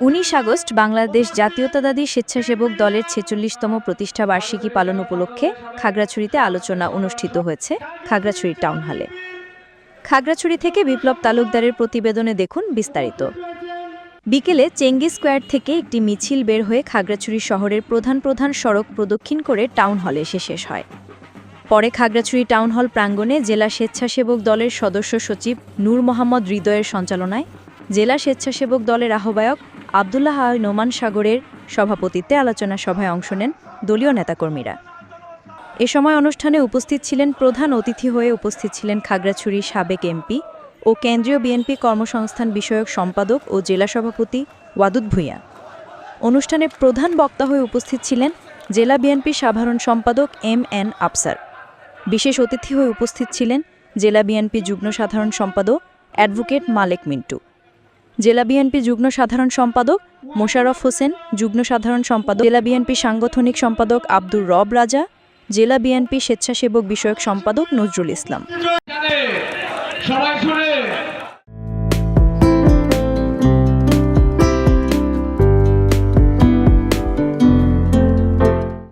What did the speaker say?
উনিশ আগস্ট বাংলাদেশ জাতীয়তাবাদী স্বেচ্ছাসেবক দলের ছেচল্লিশতম প্রতিষ্ঠা বার্ষিকী পালন উপলক্ষে খাগড়াছড়িতে আলোচনা অনুষ্ঠিত হয়েছে খাগড়াছড়ি টাউন হলে। খাগড়াছড়ি থেকে বিপ্লব তালুকদারের প্রতিবেদনে দেখুন বিস্তারিত। বিকেলে চেঙ্গি স্কোয়ার থেকে একটি মিছিল বের হয়ে খাগড়াছড়ি শহরের প্রধান প্রধান সড়ক প্রদক্ষিণ করে টাউন হলে এসে শেষ হয়। পরে খাগড়াছড়ি টাউন হল প্রাঙ্গণে জেলা স্বেচ্ছাসেবক দলের সদস্য সচিব নূর মোহাম্মদ হৃদয়ের সঞ্চালনায় জেলা স্বেচ্ছাসেবক দলের আহ্বায়ক আবদুল্লাহ নোমান সাগরের সভাপতিত্বে আলোচনা সভায় অংশ নেন দলীয় নেতাকর্মীরা। এ সময় অনুষ্ঠানে উপস্থিত ছিলেন প্রধান অতিথি হয়ে উপস্থিত ছিলেন খাগড়াছড়ির সাবেক এমপি ও কেন্দ্রীয় বিএনপি কর্মসংস্থান বিষয়ক সম্পাদক ও জেলা সভাপতি ওয়াদুদ ভূঁইয়া। অনুষ্ঠানে প্রধান বক্তা হয়ে উপস্থিত ছিলেন জেলা বিএনপি সাধারণ সম্পাদক এম এন আফসার। বিশেষ অতিথি হয়ে উপস্থিত ছিলেন জেলা বিএনপি যুগ্ম সাধারণ সম্পাদক অ্যাডভোকেট মালেক মিন্টু। জেলা বিএনপি যুগ্ম সাধারণ সম্পাদক মোশারফ হোসেন, যুগ্ম সাধারণ সম্পাদক জেলা বিএনপি সাংগঠনিক সম্পাদক আব্দুর রব রাজা, জেলা বিএনপি স্বেচ্ছাসেবক বিষয়ক সম্পাদক নজরুল ইসলাম।